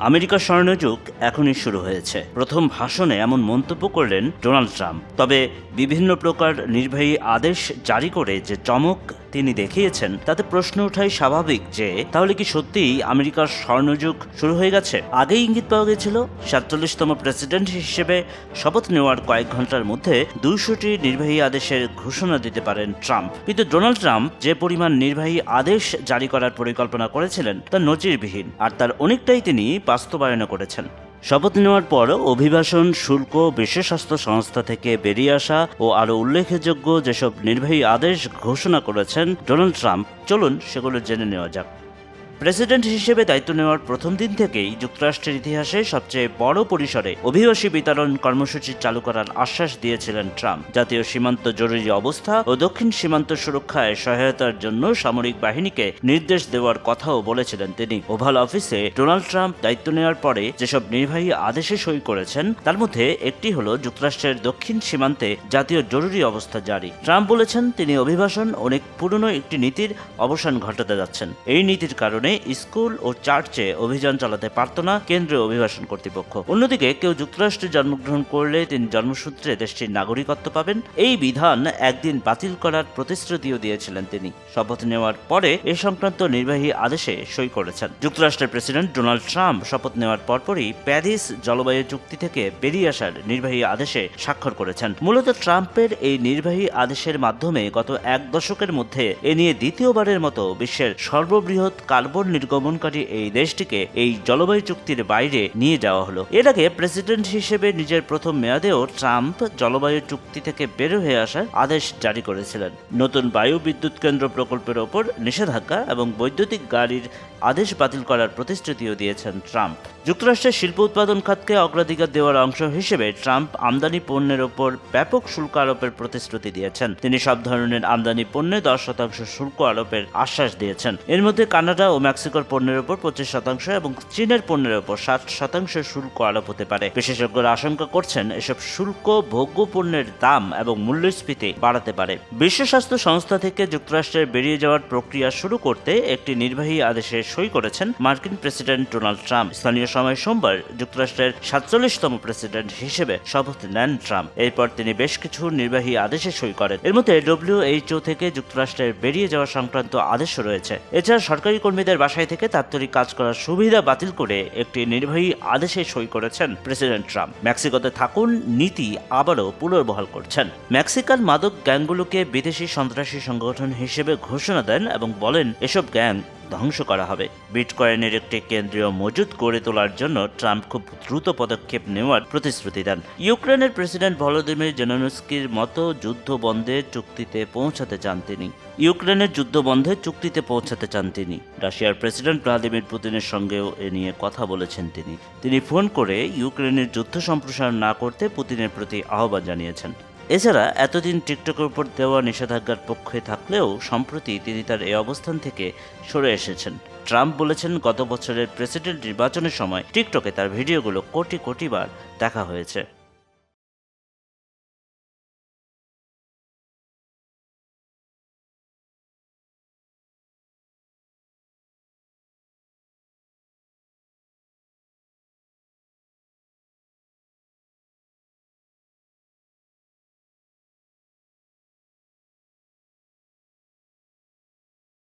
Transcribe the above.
আমেরিকার স্বর্ণযুগ এখনই শুরু হয়েছে। প্রথম ভাষণে এমন মন্তব্য করলেন ডোনাল্ড ট্রাম্প। তবে বিভিন্ন প্রকার নির্বাহী আদেশ জারি করে যে চমক তিনি দেখিয়েছেন, তাতে প্রশ্ন ওঠাই স্বাভাবিক যে, তাহলে কি সত্যিই আমেরিকার স্বর্ণযুগ শুরু হয়ে গেছে? আগেই ইঙ্গিত পাওয়া গেছিল, সাতচল্লিশতম প্রেসিডেন্ট হিসেবে শপথ নেওয়ার কয়েক ঘণ্টার মধ্যে দুইশোটি নির্বাহী আদেশের ঘোষণা দিতে পারেন ট্রাম্প। কিন্তু ডোনাল্ড ট্রাম্প যে পরিমাণ নির্বাহী আদেশ জারি করার পরিকল্পনা করেছিলেন তা নজিরবিহীন, আর তার অনেকটাই তিনি বাস্তবায়ন করেছেন। শপথ নেওয়ার পর অভিবাসন শুল্ক বিশ্ব স্বাস্থ্য সংস্থা থেকে বেরিয়ে আসা ও আরও উল্লেখযোগ্য যেসব নির্বাহী আদেশ ঘোষণা করেছেন ডোনাল্ড ট্রাম্প, চলুন সেগুলো জেনে নেওয়া যাক। প্রেসিডেন্ট হিসেবে দায়িত্ব নেওয়ার প্রথম দিন থেকেই যুক্তরাষ্ট্রের ইতিহাসে সবচেয়ে বড় পরিসরে অভিবাসী বিতরণ কর্মসূচি চালু করার আশ্বাস দিয়েছিলেন ট্রাম্প। জাতীয় সীমান্ত জরুরি অবস্থা ও দক্ষিণ সীমান্ত সুরক্ষায় সহায়তার জন্য সামরিক বাহিনীকে নির্দেশ দেওয়ার কথাও বলেছিলেন তিনি। ওভাল অফিসে ডোনাল্ড ট্রাম্প দায়িত্ব নেওয়ার পরে যেসব নির্বাহী আদেশে সই করেছেন, তার মধ্যে একটি হলো যুক্তরাষ্ট্রের দক্ষিণ সীমান্তে জাতীয় জরুরি অবস্থা জারি। ট্রাম্প বলেছেন, তিনি অভিবাসন অনেক পুরনো একটি নীতির অবসান ঘটাতে যাচ্ছেন। এই নীতির কারণে স্কুল ও চার্চে অভিযান চালাতে পারত না কেন্দ্রীয় অভিবাসন কর্তৃপক্ষ। অন্যদিকে কেউ যুক্তরাষ্ট্রে জন্মগ্রহণ করলে তিনি জন্মসূত্রে দেশটির নাগরিকত্ব পাবেন। এই বিধান একদিন বাতিল করার প্রতিশ্রুতিও দিয়েছিলেন তিনি। শপথ নেওয়ার পরে এ সংক্রান্ত নির্বাহী আদেশে সই করেছেন। যুক্তরাষ্ট্রের প্রেসিডেন্ট ডোনাল্ড ট্রাম্প শপথ নেওয়ার পরপরই প্যারিস জলবায়ু চুক্তি থেকে বেরিয়ে আসার নির্বাহী আদেশে স্বাক্ষর করেছেন। মূলত ট্রাম্পের এই নির্বাহী আদেশের মাধ্যমে গত এক দশকের মধ্যে এ নিয়ে দ্বিতীয়বারের মতো বিশ্বের সর্ববৃহৎ কার্বন নির্গমনকারী এই দেশটিকে এই জলবায়ু চুক্তির বাইরে নিয়ে যাওয়া হলো। এর আগে প্রেসিডেন্ট হিসেবে নিজের প্রথম মেয়াদেও ট্রাম্প জলবায়ু চুক্তি থেকে বের হয়ে আসার আদেশ জারি করেছিলেন। নতুন বায়ু বিদ্যুৎ কেন্দ্র প্রকল্পের ওপর নিষেধাজ্ঞা এবং বৈদ্যুতিক গাড়ির আদেশ বাতিল করার প্রতিশ্রুতিও দিয়েছেন ট্রাম্প। যুক্তরাষ্ট্রের শিল্প উৎপাদন খাতকে অগ্রাধিকার দেওয়ার অংশ হিসেবে ট্রাম্প আমদানি পণ্যের ওপর ব্যাপক শুল্ক আরোপের প্রতিশ্রুতি দিয়েছেন। তিনি সব ধরনের আমদানি পণ্যে দশ শতাংশ শুল্ক আরোপের আশ্বাস দিয়েছেন। এর মধ্যে কানাডা ও মেক্সিকোর পণ্যের ওপর পঁচিশ শতাংশ এবং চীনের পণ্যের ওপর ষাট শতাংশ শুল্ক আরোপ হতে পারে। বিশেষজ্ঞরা আশঙ্কা করছেন এসব শুল্ক, ভোগ্য পণ্যের দাম এবং মূল্যস্ফীতি বাড়াতে পারে। বিশ্ব স্বাস্থ্য সংস্থা থেকে যুক্তরাষ্ট্রের বেরিয়ে যাওয়ার প্রক্রিয়া শুরু করতে একটি নির্বাহী আদেশে সই করেছেন মার্কিন প্রেসিডেন্ট ডোনাল্ড ট্রাম্প। স্থানীয় সময় সোমবার যুক্তরাষ্ট্রের সাতচল্লিশতম প্রেসিডেন্ট হিসেবে শপথ নেন ট্রাম্প। এরপর তিনি বেশ কিছু নির্বাহী আদেশে সই করেন। এর মধ্যে ডব্লিউএইচও থেকে যুক্তরাষ্ট্রের বেরিয়ে যাওয়া সংক্রান্ত আদেশও রয়েছে। এছাড়া সরকারি কর্মীদের বাসায় থেকে তাত্ত্বিক কাজ করার সুবিধা বাতিল করে একটি নির্বাহী আদেশে সই করেছেন প্রেসিডেন্ট ট্রাম্প। মেক্সিকোতে থাকুন, নীতি আবারও পুনর্বহাল করছেন। মেক্সিকান মাদক গ্যাংগুলোকে বিদেশি সন্ত্রাসী সংগঠন হিসেবে ঘোষণা দেন এবং বলেন, এসব গ্যাং ধ্বংস করা হবে। বিটকয়েনের একটি কেন্দ্রীয় মজুদ গড়ে তোলার জন্য ট্রাম্প খুব দ্রুত পদক্ষেপ নেওয়ার প্রতিশ্রুতি দেন। ইউক্রেনের প্রেসিডেন্ট ভলোদিমির জেনানস্কির মতো যুদ্ধ বন্ধের চুক্তিতে পৌঁছাতে চান তিনি। ইউক্রেনের যুদ্ধ বন্ধে চুক্তিতে পৌঁছাতে চান তিনি। রাশিয়ার প্রেসিডেন্ট ভ্লাদিমির পুতিনের সঙ্গেও এ নিয়ে কথা বলেছেন তিনি। তিনি ফোন করে ইউক্রেনের যুদ্ধ সম্প্রসারণ না করতে পুতিনের প্রতি আহ্বান জানিয়েছেন। এছাড়া এতদিন টিকটকের উপর দেওয়া নিষেধাজ্ঞার পক্ষে থাকলেও সম্প্রতি তিনি তার এই অবস্থান থেকে সরে এসেছেন। ট্রাম্প বলেছেন, গত বছরের প্রেসিডেন্ট নির্বাচনের সময় টিকটকে তার ভিডিওগুলো কোটি কোটি বার দেখা হয়েছে।